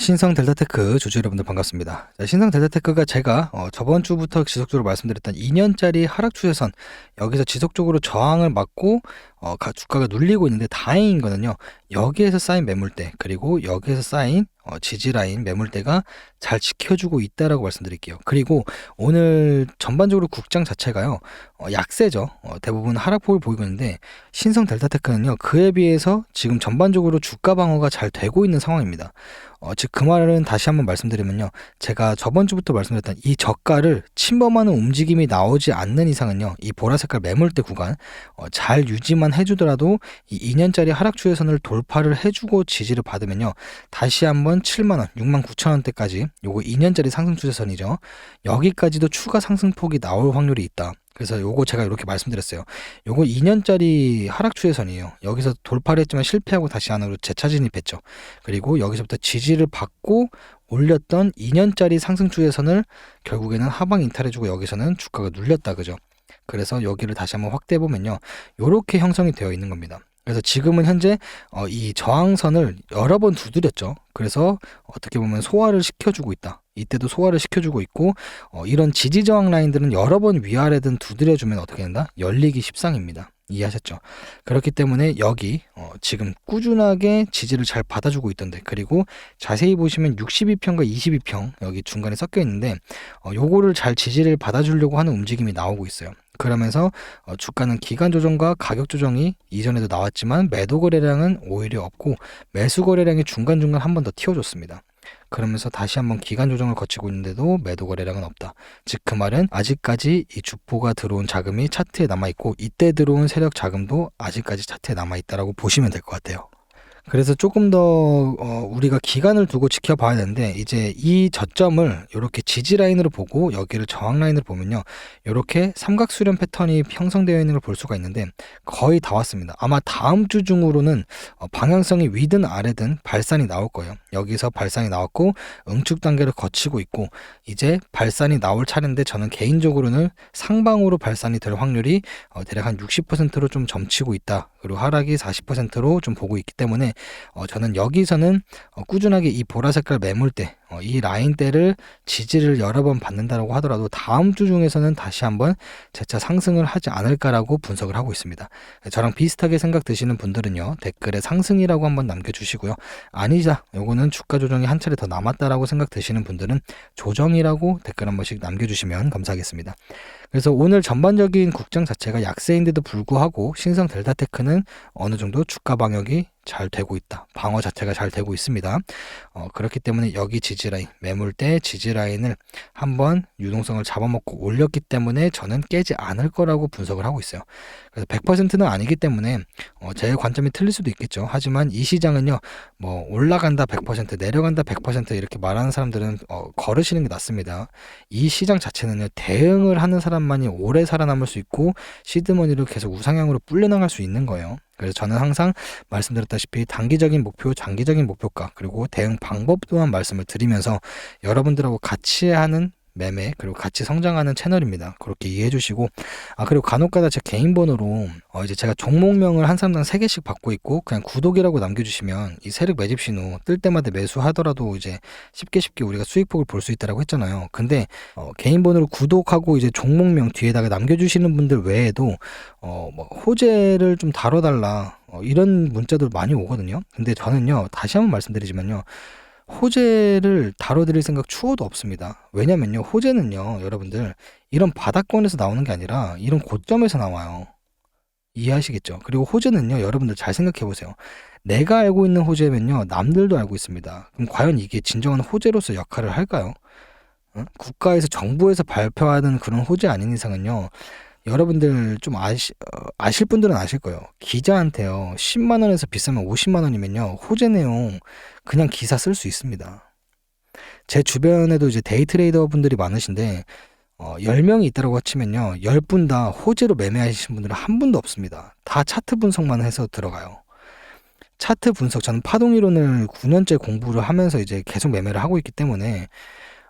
신성 델타테크 주주 여러분들 반갑습니다. 자, 신성 델타테크가 제가 어, 저번 주부터 지속적으로 말씀드렸던 2년짜리 하락 추세선 여기서 지속적으로 저항을 맞고 어, 가- 주가가 눌리고 있는데 다행인 거는요. 여기에서 쌓인 매물대 그리고 여기에서 쌓인 어, 지지 라인 매물대가 잘 지켜주고 있다라고 말씀드릴게요. 그리고 오늘 전반적으로 국장 자체가요. 어, 약세죠. 어, 대부분 하락폭을 보이고 있는데 신성 델타테크는요. 그에 비해서 지금 전반적으로 주가 방어가 잘 되고 있는 상황입니다. 어, 즉 그 말은 다시 한번 말씀드리면요. 제가 저번 주부터 말씀드렸던 이 저가를 침범하는 움직임이 나오지 않는 이상은요. 이 보라색깔 매물대 구간 어, 잘 유지만 해주더라도 이 2년짜리 하락 추세선을 돌파를 해주고 지지를 받으면요. 다시 한번 7만원, 6만 9천원대까지 요거 2년짜리 상승 추세선이죠. 여기까지도 추가 상승폭이 나올 확률이 있다. 그래서 요거 제가 이렇게 말씀드렸어요. 요거 2년짜리 하락 추세선이에요. 여기서 돌파를 했지만 실패하고 다시 안으로 재차 진입했죠. 그리고 여기서부터 지지를 받고 올렸던 2년짜리 상승 추세선을 결국에는 하방 이탈해주고 여기서는 주가가 눌렸다 그죠? 그래서 여기를 다시 한번 확대해 보면요, 요렇게 형성이 되어 있는 겁니다. 그래서 지금은 현재 어, 이 저항선을 여러 번 두드렸죠. 그래서 어떻게 보면 소화를 시켜주고 있다. 이때도 소화를 시켜주고 있고 어, 이런 지지 저항 라인들은 여러 번 위아래든 두드려주면 어떻게 된다? 열리기 십상입니다. 이해하셨죠? 그렇기 때문에 여기 어, 지금 꾸준하게 지지를 잘 받아주고 있던데 그리고 자세히 보시면 62평과 22평 여기 중간에 섞여 있는데 어, 요거를 잘 지지를 받아주려고 하는 움직임이 나오고 있어요. 그러면서 어, 주가는 기간 조정과 가격 조정이 이전에도 나왔지만 매도 거래량은 오히려 없고 매수 거래량이 중간중간 한 번 더 튀어줬습니다. 그러면서 다시 한번 기간 조정을 거치고 있는데도 매도 거래량은 없다. 즉 그 말은 아직까지 이 주포가 들어온 자금이 차트에 남아 있고 이때 들어온 세력 자금도 아직까지 차트에 남아 있다라고 보시면 될 것 같아요. 그래서 조금 더 어, 우리가 기간을 두고 지켜봐야 되는데 이제 이 저점을 이렇게 지지 라인으로 보고 여기를 저항 라인으로 보면요. 이렇게 삼각 수렴 패턴이 형성되어 있는 걸 볼 수가 있는데 거의 다 왔습니다. 아마 다음 주 중으로는 어, 방향성이 위든 아래든 발산이 나올 거예요. 여기서 발산이 나왔고 응축 단계를 거치고 있고 이제 발산이 나올 차례인데 저는 개인적으로는 상방으로 발산이 될 확률이 어, 대략 한 60%로 좀 점치고 있다. 그리고 하락이 40%로 좀 보고 있기 때문에 어, 저는 여기서는 어, 꾸준하게 이 보라색깔 매물대 어, 이 라인대를 지지를 여러 번 받는다라고 하더라도 다음 주 중에서는 다시 한번 재차 상승을 하지 않을까라고 분석을 하고 있습니다. 저랑 비슷하게 생각 드시는 분들은요 댓글에 상승이라고 한번 남겨주시고요 아니자 요거는 주가 조정이 한 차례 더 남았다라고 생각 드시는 분들은 조정이라고 댓글 한 번씩 남겨주시면 감사하겠습니다. 그래서 오늘 전반적인 국장 자체가 약세인데도 불구하고 신성 델타테크는 어느 정도 주가 방역이 잘 되고 있다. 방어 자체가 잘 되고 있습니다. 어, 그렇기 때문에 여기 지지라인, 매물대 지지라인을 한번 유동성을 잡아먹고 올렸기 때문에 저는 깨지 않을 거라고 분석을 하고 있어요. 그래서 100%는 아니기 때문에 어, 제 관점이 틀릴 수도 있겠죠. 하지만 이 시장은요, 뭐 올라간다 100%, 내려간다 100% 이렇게 말하는 사람들은 어, 걸으시는 게 낫습니다. 이 시장 자체는요, 대응을 하는 사람만이 오래 살아남을 수 있고 시드머니를 계속 우상향으로 불려나갈 수 있는 거예요. 그래서 저는 항상 말씀드렸다시피 단기적인 목표, 장기적인 목표가 그리고 대응 방법 또한 말씀을 드리면서 여러분들하고 같이 하는 매매 그리고 같이 성장하는 채널입니다. 그렇게 이해해 주시고 아 그리고 간혹가다 제 개인 번호로 어 이제 제가 종목명을 한 사람당 세 개씩 받고 있고 그냥 구독이라고 남겨 주시면 이 세력 매집 신호 뜰 때마다 매수하더라도 이제 쉽게 쉽게 우리가 수익폭을 볼 수 있다라고 했잖아요. 근데 어 개인 번호로 구독하고 이제 종목명 뒤에다가 남겨 주시는 분들 외에도 어뭐 호재를 좀 다뤄 달라 어 이런 문자들 많이 오거든요. 근데 저는요 다시 한번 말씀드리지만요. 호재를 다뤄드릴 생각 추호도 없습니다. 왜냐면요, 호재는요, 여러분들, 이런 바닥권에서 나오는 게 아니라 이런 고점에서 나와요. 이해하시겠죠? 그리고 호재는요, 여러분들 잘 생각해 보세요. 내가 알고 있는 호재면요, 남들도 알고 있습니다. 그럼 과연 이게 진정한 호재로서 역할을 할까요? 어? 국가에서 정부에서 발표하는 그런 호재 아닌 이상은요, 여러분들 좀 아시, 어, 아실 분들은 아실 거예요. 기자한테요, 10만 원에서 비싸면 50만 원이면요, 호재 내용 그냥 기사 쓸 수 있습니다. 제 주변에도 이제 데이 트레이더 분들이 많으신데, 어, 10명이 있다고 치면요, 10분 다 호재로 매매하신 분들은 한 분도 없습니다. 다 차트 분석만 해서 들어가요. 차트 분석, 저는 파동 이론을 9년째 공부를 하면서 이제 계속 매매를 하고 있기 때문에,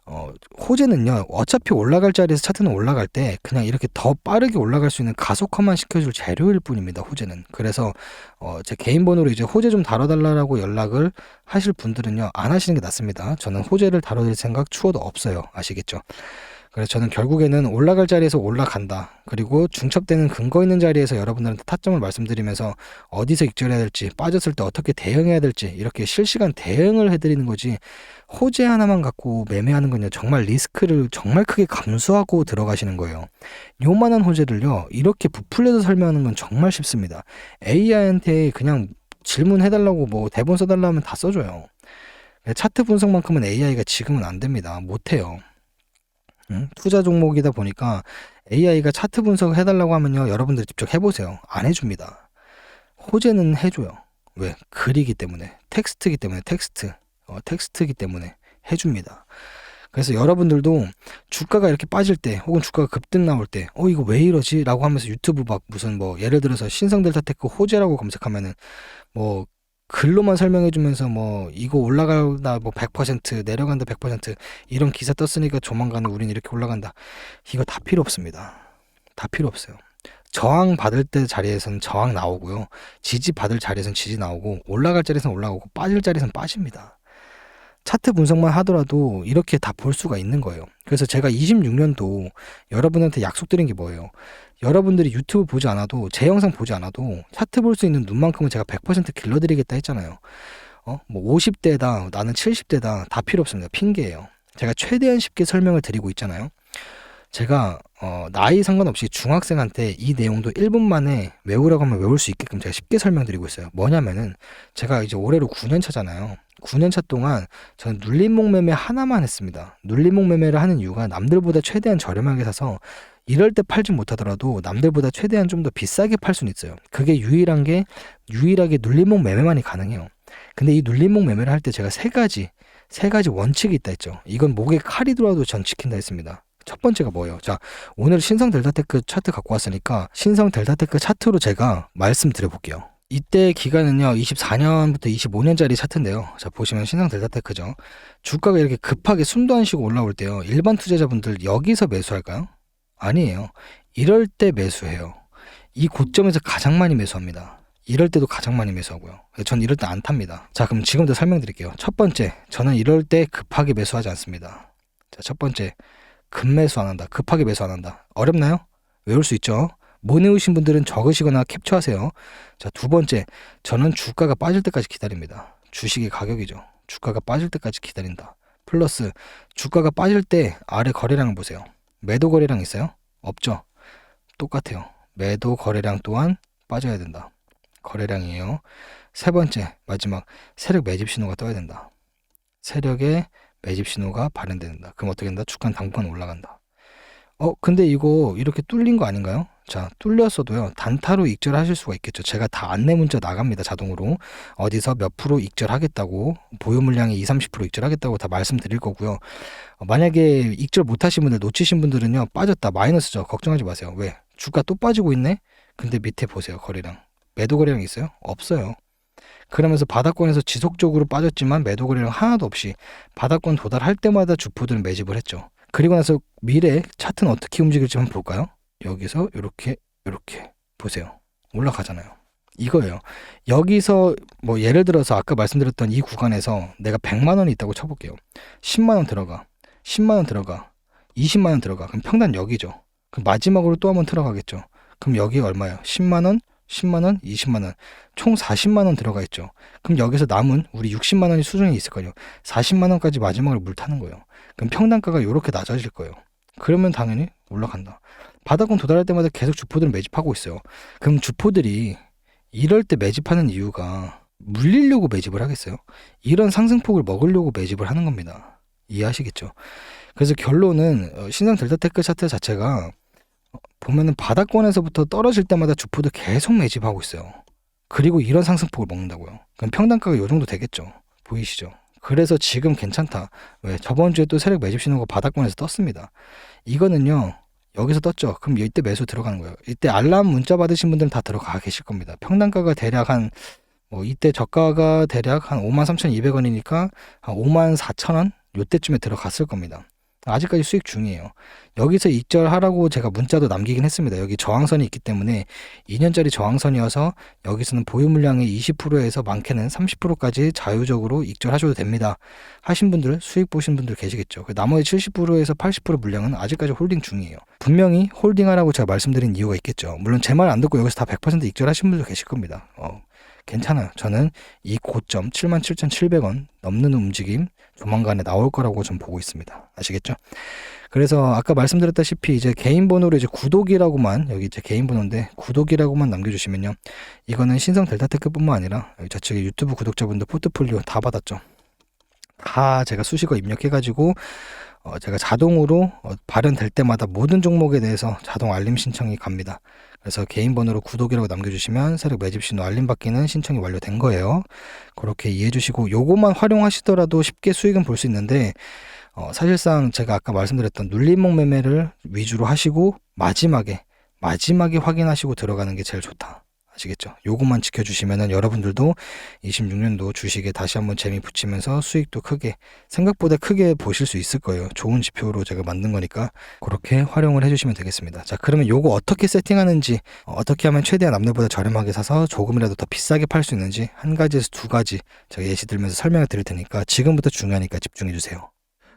어, 호재는요, 어차피 올라갈 자리에서 차트는 올라갈 때 그냥 이렇게 더 빠르게 올라갈 수 있는 가속화만 시켜줄 재료일 뿐입니다, 호재는. 그래서, 어, 제 개인 번호로 이제 호재 좀 다뤄달라고 연락을 하실 분들은요, 안 하시는 게 낫습니다. 저는 호재를 다뤄줄 생각 추워도 없어요. 아시겠죠? 그래서 저는 결국에는 올라갈 자리에서 올라간다. 그리고 중첩되는 근거 있는 자리에서 여러분들한테 타점을 말씀드리면서 어디서 익절해야 될지, 빠졌을 때 어떻게 대응해야 될지, 이렇게 실시간 대응을 해드리는 거지, 호재 하나만 갖고 매매하는 건요, 정말 리스크를 정말 크게 감수하고 들어가시는 거예요. 요만한 호재를요, 이렇게 부풀려서 설명하는 건 정말 쉽습니다. AI한테 그냥 질문해달라고 뭐 대본 써달라 하면 다 써줘요. 차트 분석만큼은 AI가 지금은 안 됩니다. 못해요. 응? 투자 종목이다 보니까 AI가 차트 분석을 해달라고 하면요, 여러분들 직접 해보세요. 안 해줍니다. 호재는 해줘요. 왜? 글이기 때문에. 텍스트이기 때문에, 텍스트. 어, 텍스트이기 때문에 해줍니다. 그래서 여러분들도 주가가 이렇게 빠질 때 혹은 주가가 급등 나올 때 어 이거 왜 이러지? 라고 하면서 유튜브 막 무슨 뭐 예를 들어서 신성 델타테크 호재라고 검색하면은 뭐 글로만 설명해 주면서 뭐 이거 올라간다 뭐 100% 내려간다 100% 이런 기사 떴으니까 조만간에 우린 이렇게 올라간다. 이거 다 필요 없습니다. 다 필요 없어요. 저항 받을 때 자리에서는 저항 나오고요. 지지 받을 자리에서는 지지 나오고 올라갈 자리에서는 올라오고 빠질 자리에서는 빠집니다. 차트 분석만 하더라도 이렇게 다 볼 수가 있는 거예요. 그래서 제가 26년도 여러분한테 약속드린 게 뭐예요? 여러분들이 유튜브 보지 않아도 제 영상 보지 않아도 차트 볼 수 있는 눈만큼은 제가 100% 길러드리겠다 했잖아요. 어? 뭐 50대다 나는 70대다 다 필요 없습니다. 핑계예요. 제가 최대한 쉽게 설명을 드리고 있잖아요. 제가 어, 나이 상관없이 중학생한테 이 내용도 1분 만에 외우라고 하면 외울 수 있게끔 제가 쉽게 설명드리고 있어요. 뭐냐면은 제가 이제 올해로 9년 차잖아요. 9년 차 동안 저는 눌림목 매매 하나만 했습니다. 눌림목 매매를 하는 이유가 남들보다 최대한 저렴하게 사서 이럴 때 팔지 못하더라도 남들보다 최대한 좀 더 비싸게 팔 수는 있어요. 그게 유일한 게 유일하게 눌림목 매매만이 가능해요. 근데 이 눌림목 매매를 할 때 제가 세 가지 세 가지 원칙이 있다 했죠. 이건 목에 칼이 들어와도 전 지킨다 했습니다. 첫 번째가 뭐예요? 자, 오늘 신성 델타테크 차트 갖고 왔으니까 신성 델타테크 차트로 제가 말씀드려 볼게요. 이때 기간은요, 24년부터 25년짜리 차트인데요. 자, 보시면 신성 델타테크죠. 주가가 이렇게 급하게 숨도 안 쉬고 올라올 때요. 일반 투자자분들 여기서 매수할까요? 아니에요. 이럴 때 매수해요. 이 고점에서 가장 많이 매수합니다. 이럴 때도 가장 많이 매수하고요. 전 이럴 때 안 탑니다. 자, 그럼 지금부터 설명드릴게요. 첫 번째, 저는 이럴 때 급하게 매수하지 않습니다. 자, 첫 번째, 급매수 안 한다. 급하게 매수 안 한다. 어렵나요? 외울 수 있죠? 못 외우신 분들은 적으시거나 캡처하세요. 자, 두 번째, 저는 주가가 빠질 때까지 기다립니다. 주식의 가격이죠. 주가가 빠질 때까지 기다린다. 플러스 주가가 빠질 때 아래 거래량을 보세요. 매도 거래량 있어요? 없죠. 똑같아요. 매도 거래량 또한 빠져야 된다. 거래량이에요. 세 번째, 마지막 세력 매집 신호가 떠야 된다. 세력의 매집 신호가 발현된다. 그럼 어떻게 된다? 주가는 당분간 올라간다. 어, 근데 이거 이렇게 뚫린 거 아닌가요? 자, 뚫렸어도요, 단타로 익절하실 수가 있겠죠. 제가 다 안내 문자 나갑니다, 자동으로. 어디서 몇 프로 익절하겠다고, 보유 물량이 20, 30% 익절하겠다고 다 말씀드릴 거고요. 어, 만약에 익절 못 하신 분들, 놓치신 분들은요, 빠졌다, 마이너스죠. 걱정하지 마세요. 왜? 주가 또 빠지고 있네? 근데 밑에 보세요, 거래량. 매도 거래량 있어요? 없어요. 그러면서 바닥권에서 지속적으로 빠졌지만 매도 거래량 하나도 없이 바닥권 도달할 때마다 주포들은 매집을 했죠. 그리고 나서 미래 차트는 어떻게 움직일지 한번 볼까요? 여기서 이렇게 이렇게 보세요. 올라가잖아요. 이거예요. 여기서 뭐 예를 들어서 아까 말씀드렸던 이 구간에서 내가 100만 원이 있다고 쳐볼게요. 10만 원 들어가. 10만 원 들어가. 20만 원 들어가. 그럼 평단 여기죠. 그럼 마지막으로 또 한 번 들어가겠죠. 그럼 여기 얼마예요? 10만 원, 10만 원, 20만 원. 총 40만 원 들어가 있죠. 그럼 여기서 남은 우리 60만 원이 수준이 있을 거예요. 40만 원까지 마지막으로 물 타는 거예요. 그럼 평단가가 이렇게 낮아질 거예요. 그러면 당연히 올라간다. 바닥권 도달할 때마다 계속 주포들을 매집하고 있어요. 그럼 주포들이 이럴 때 매집하는 이유가 물리려고 매집을 하겠어요? 이런 상승폭을 먹으려고 매집을 하는 겁니다. 이해하시겠죠? 그래서 결론은 어, 신상 델타 테크 차트 자체가 보면은 바닥권에서부터 떨어질 때마다 주포들 계속 매집하고 있어요. 그리고 이런 상승폭을 먹는다고요. 그럼 평단가가 이 정도 되겠죠. 보이시죠? 그래서 지금 괜찮다. 왜? 저번 주에 또 세력 매집 신호가 바닥권에서 떴습니다. 이거는요. 여기서 떴죠. 그럼 이때 매수 들어가는 거예요. 이때 알람 문자 받으신 분들은 다 들어가 계실 겁니다. 평단가가 대략 한, 뭐, 이때 저가가 대략 한 53,200원이니까 한 54,000원? 요때쯤에 들어갔을 겁니다. 아직까지 수익 중이에요. 여기서 익절하라고 제가 문자도 남기긴 했습니다. 여기 저항선이 있기 때문에 2년짜리 저항선이어서 여기서는 보유 물량의 20%에서 많게는 30%까지 자유적으로 익절하셔도 됩니다. 하신 분들, 수익 보신 분들 계시겠죠. 그 나머지 70%에서 80% 물량은 아직까지 홀딩 중이에요. 분명히 홀딩하라고 제가 말씀드린 이유가 있겠죠. 물론 제 말 안 듣고 여기서 다 100% 익절하신 분들 계실 겁니다. 어, 괜찮아요. 저는 이 고점 77,700원 넘는 움직임 조만간에 나올 거라고 좀 보고 있습니다. 아시겠죠? 그래서 아까 말씀드렸다시피 이제 개인 번호로 이제 구독이라고만 여기 제 개인 번호인데 구독이라고만 남겨주시면요. 이거는 신성 델타테크뿐만 아니라 좌측에 유튜브 구독자분들 포트폴리오 다 받았죠. 다 제가 수식어 입력해가지고 어, 제가 자동으로 어, 발현될 때마다 모든 종목에 대해서 자동 알림 신청이 갑니다. 그래서 개인 번호로 구독이라고 남겨주시면 세력 매집 신호 알림 받기는 신청이 완료된 거예요. 그렇게 이해해 주시고 요것만 활용하시더라도 쉽게 수익은 볼 수 있는데 어, 사실상 제가 아까 말씀드렸던 눌림목 매매를 위주로 하시고 마지막에 마지막에 확인하시고 들어가는 게 제일 좋다. 아시겠죠? 요것만 지켜주시면은 여러분들도 26년도 주식에 다시 한번 재미 붙이면서 수익도 크게 생각보다 크게 보실 수 있을 거예요. 좋은 지표로 제가 만든 거니까 그렇게 활용을 해주시면 되겠습니다. 자, 그러면 요거 어떻게 세팅하는지 어, 어떻게 하면 최대한 남들보다 저렴하게 사서 조금이라도 더 비싸게 팔 수 있는지 한 가지에서 두 가지 제가 예시 들면서 설명을 드릴 테니까 지금부터 중요하니까 집중해 주세요.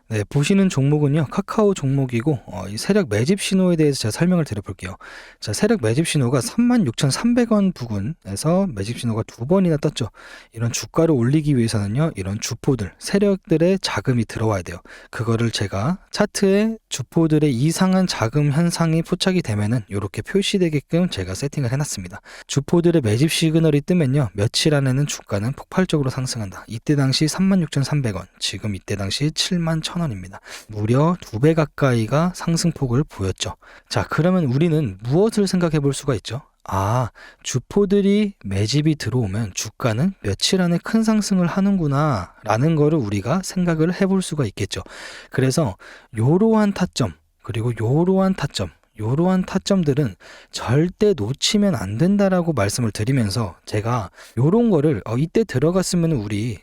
네, 보시는 종목은요, 카카오 종목이고, 어, 이 세력 매집 신호에 대해서 제가 설명을 드려볼게요. 자, 세력 매집 신호가 36,300원 부근에서 매집 신호가 두 번이나 떴죠. 이런 주가를 올리기 위해서는요, 이런 주포들, 세력들의 자금이 들어와야 돼요. 그거를 제가 차트에 주포들의 이상한 자금 현상이 포착이 되면은 이렇게 표시되게끔 제가 세팅을 해놨습니다. 주포들의 매집 시그널이 뜨면요, 며칠 안에는 주가는 폭발적으로 상승한다. 이때 당시 36,300원, 지금 이때 당시 7만 1 0 1,000원입니다. 무려 두 배 가까이가 상승폭을 보였죠. 자, 그러면 우리는 무엇을 생각해 볼 수가 있죠? 아, 주포들이 매집이 들어오면 주가는 며칠 안에 큰 상승을 하는구나 라는 거를 우리가 생각을 해볼 수가 있겠죠. 그래서 요러한 타점, 그리고 요러한 타점, 요러한 타점들은 절대 놓치면 안 된다라고 말씀을 드리면서 제가 요런 거를 어, 이때 들어갔으면 우리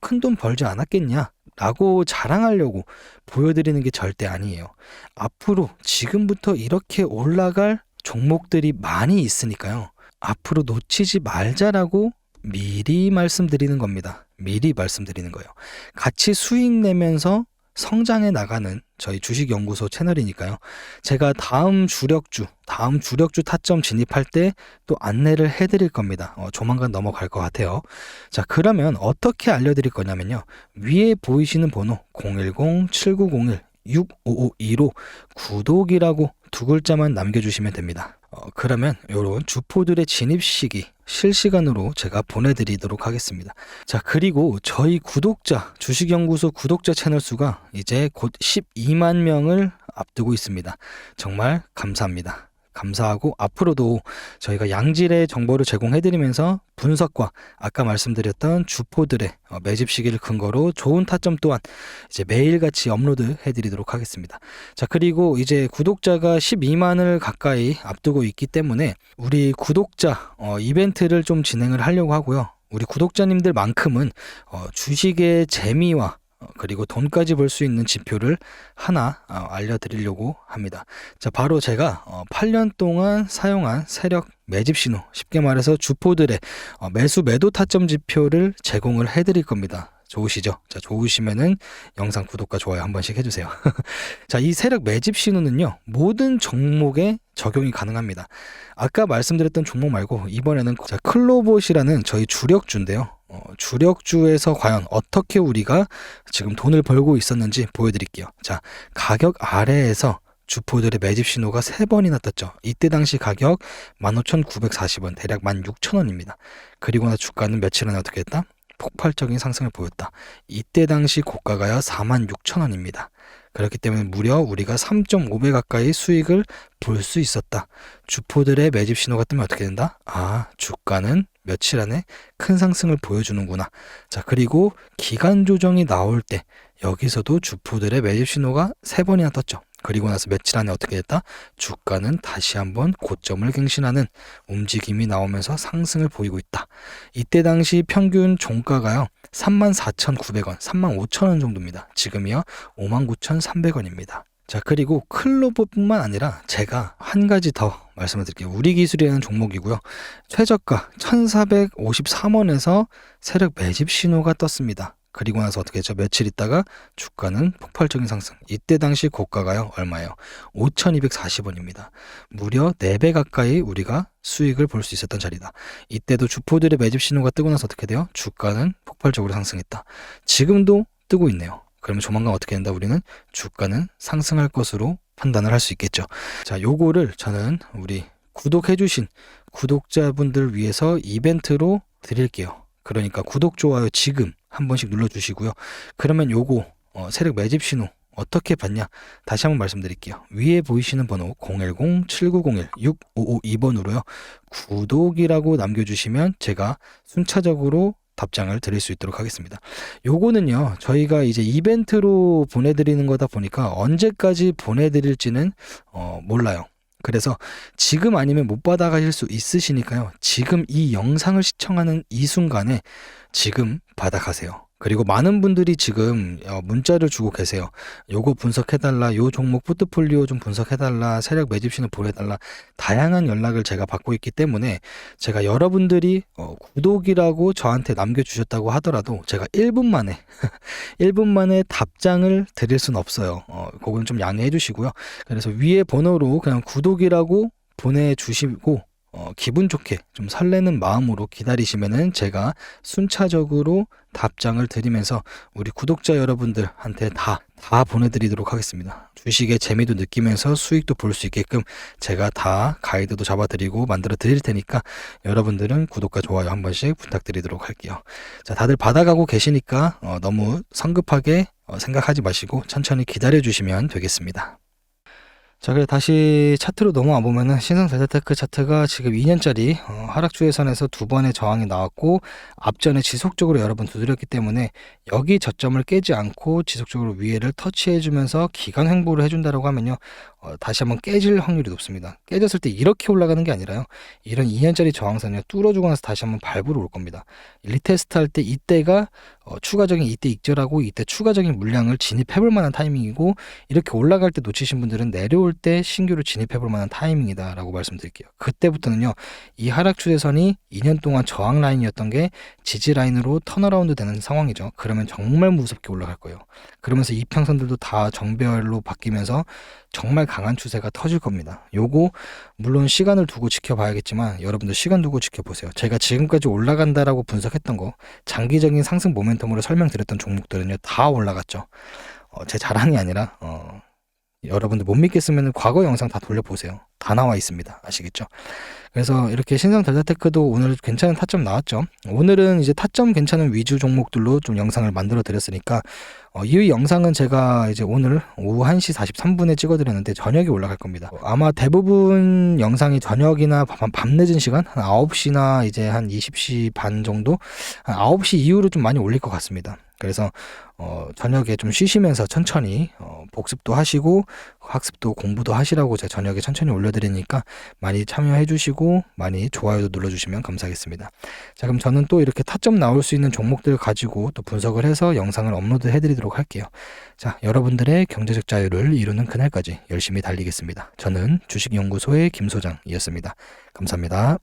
큰 돈 벌지 않았겠냐 라고 자랑하려고 보여드리는 게 절대 아니에요. 앞으로 지금부터 이렇게 올라갈 종목들이 많이 있으니까요. 앞으로 놓치지 말자라고 미리 말씀드리는 겁니다. 미리 말씀드리는 거예요. 같이 수익 내면서 성장해 나가는 저희 주식연구소 채널이니까요. 제가 다음 주력주, 다음 주력주 타점 진입할 때 또 안내를 해드릴 겁니다. 어, 조만간 넘어갈 것 같아요. 자, 그러면 어떻게 알려드릴 거냐면요. 위에 보이시는 번호 010-7901-6552로 구독이라고 두 글자만 남겨주시면 됩니다. 어, 그러면 이런 주포들의 진입 시기 실시간으로 제가 보내드리도록 하겠습니다. 자, 그리고 저희 구독자, 주식연구소 구독자 채널 수가 이제 곧 12만 명을 앞두고 있습니다. 정말 감사합니다. 감사하고 앞으로도 저희가 양질의 정보를 제공해드리면서 분석과 아까 말씀드렸던 주포들의 어, 매집 시기를 근거로 좋은 타점 또한 이제 매일같이 업로드 해드리도록 하겠습니다. 자 그리고 이제 구독자가 12만을 가까이 앞두고 있기 때문에 우리 구독자 어, 이벤트를 좀 진행을 하려고 하고요. 우리 구독자님들만큼은 어, 주식의 재미와 어, 그리고 돈까지 벌 수 있는 지표를 하나 어, 알려드리려고 합니다. 자, 바로 제가 8년 어, 동안 사용한 세력 매집 신호, 쉽게 말해서 주포들의 매수 매도 타점 지표를 제공을 해드릴 겁니다. 좋으시죠? 자, 좋으시면은 영상 구독과 좋아요 한 번씩 해주세요. 자, 이 세력 매집 신호는요, 모든 종목에 적용이 가능합니다. 아까 말씀드렸던 종목 말고 이번에는 자, 클로봇이라는 저희 주력주인데요. 어, 주력주에서 과연 어떻게 우리가 지금 돈을 벌고 있었는지 보여드릴게요. 자, 가격 아래에서 주포들의 매집 신호가 세번이나 떴죠. 이때 당시 가격 15,940원, 대략 16,000원입니다. 그리고 나 주가는 며칠 안에 어떻게 했다? 폭발적인 상승을 보였다. 이때 당시 고가가요 46,000원입니다. 그렇기 때문에 무려 우리가 3.5배 가까이 수익을 볼 수 있었다. 주포들의 매집 신호가 뜨면 어떻게 된다? 아, 주가는 며칠 안에 큰 상승을 보여주는구나. 자, 그리고 기간 조정이 나올 때 여기서도 주포들의 매집 신호가 세 번이나 떴죠. 그리고 나서 며칠 안에 어떻게 됐다? 주가는 다시 한번 고점을 갱신하는 움직임이 나오면서 상승을 보이고 있다. 이때 당시 평균 종가가요. 34,900원, 35,000원 정도입니다. 지금이요. 59,300원입니다. 자, 그리고 클로버뿐만 아니라 제가 한 가지 더 말씀을 드릴게요. 우리 기술이라는 종목이고요. 최저가 1,453원에서 세력 매집 신호가 떴습니다. 그리고 나서 어떻게 했죠? 며칠 있다가 주가는 폭발적인 상승. 이때 당시 고가가요. 얼마예요? 5,240원입니다. 무려 4배 가까이 우리가 수익을 볼 수 있었던 자리다. 이때도 주포들의 매집 신호가 뜨고 나서 어떻게 돼요? 주가는 폭발적으로 상승했다. 지금도 뜨고 있네요. 그러면 조만간 어떻게 된다? 우리는 주가는 상승할 것으로 판단을 할 수 있겠죠. 자, 요거를 저는 우리 구독해주신 구독자분들 위해서 이벤트로 드릴게요. 그러니까 구독, 좋아요 지금 한 번씩 눌러주시고요. 그러면 요거 어, 세력 매집 신호 어떻게 받냐? 다시 한번 말씀드릴게요. 위에 보이시는 번호 010-7901-6552번으로요. 구독이라고 남겨주시면 제가 순차적으로 답장을 드릴 수 있도록 하겠습니다. 요거는요, 저희가 이제 이벤트로 보내드리는 거다 보니까 언제까지 보내드릴지는 어, 몰라요. 그래서 지금 아니면 못 받아가실 수 있으시니까요. 지금 이 영상을 시청하는 이 순간에 지금 받아가세요. 그리고 많은 분들이 지금 어, 문자를 주고 계세요. 요거 분석해달라, 요 종목 포트폴리오 좀 분석해달라, 세력 매집 신호 보내달라, 다양한 연락을 제가 받고 있기 때문에 제가 여러분들이 어, 구독이라고 저한테 남겨주셨다고 하더라도 제가 1분 만에 1분 만에 답장을 드릴 순 없어요. 어, 그건 좀 양해해 주시고요. 그래서 위에 번호로 그냥 구독이라고 보내주시고 어, 기분 좋게 좀 설레는 마음으로 기다리시면은 제가 순차적으로 답장을 드리면서 우리 구독자 여러분들한테 다, 다 보내드리도록 하겠습니다. 주식의 재미도 느끼면서 수익도 볼 수 있게끔 제가 다 가이드도 잡아드리고 만들어 드릴 테니까 여러분들은 구독과 좋아요 한 번씩 부탁드리도록 할게요. 자, 다들 받아가고 계시니까 어, 너무 성급하게 어, 생각하지 마시고 천천히 기다려 주시면 되겠습니다. 자, 그래 다시 차트로 넘어와 보면은 신성 델타테크 차트가 지금 2년짜리 어, 하락 추세선에서 두 번의 저항이 나왔고 앞전에 지속적으로 여러 번 두드렸기 때문에 여기 저점을 깨지 않고 지속적으로 위에를 터치해주면서 기간 횡보를 해준다라고 하면요 어, 다시 한번 깨질 확률이 높습니다. 깨졌을 때 이렇게 올라가는 게 아니라요 이런 2년짜리 저항선을 뚫어주고 나서 다시 한번 밟으러 올 겁니다. 리테스트 할 때 이때가 어, 추가적인 이때 익절하고 이때 추가적인 물량을 진입해 볼 만한 타이밍이고 이렇게 올라갈 때 놓치신 분들은 내려올 때 신규로 진입해 볼 만한 타이밍이다라고 말씀드릴게요. 그때부터는요 이 하락 추세선이 2년 동안 저항 라인이었던 게 지지 라인으로 턴어라운드 되는 상황이죠. 그러면 정말 무섭게 올라갈 거예요. 그러면서 이평선들도 다 정배열로 바뀌면서 정말 강한 추세가 터질 겁니다. 요거 물론 시간을 두고 지켜봐야겠지만 여러분들 시간 두고 지켜보세요. 제가 지금까지 올라간다라고 분석했던 거 장기적인 상승 모멘 텀으로 설명드렸던 종목들은요 다 올라갔죠. 어, 제 자랑이 아니라 어, 여러분들 못 믿겠으면 과거 영상 다 돌려보세요. 다 나와 있습니다. 아시겠죠? 그래서 이렇게 신성 델타테크도 오늘 괜찮은 타점 나왔죠. 오늘은 이제 타점 괜찮은 위주 종목들로 좀 영상을 만들어 드렸으니까 어, 이 영상은 제가 이제 오늘 오후 1시 43분에 찍어 드렸는데 저녁에 올라갈 겁니다. 아마 대부분 영상이 저녁이나 밤, 밤 늦은 시간 한 9시나 이제 한 20시 반 정도 한 9시 이후로 좀 많이 올릴 것 같습니다. 그래서 어, 저녁에 좀 쉬시면서 천천히 어, 복습도 하시고 학습도 공부도 하시라고 제가 저녁에 천천히 올려드리니까 많이 참여해 주시고 많이 좋아요도 눌러주시면 감사하겠습니다. 자 그럼 저는 또 이렇게 타점 나올 수 있는 종목들 가지고 또 분석을 해서 영상을 업로드 해드리도록 할게요. 자 여러분들의 경제적 자유를 이루는 그날까지 열심히 달리겠습니다. 저는 주식연구소의 김소장이었습니다. 감사합니다.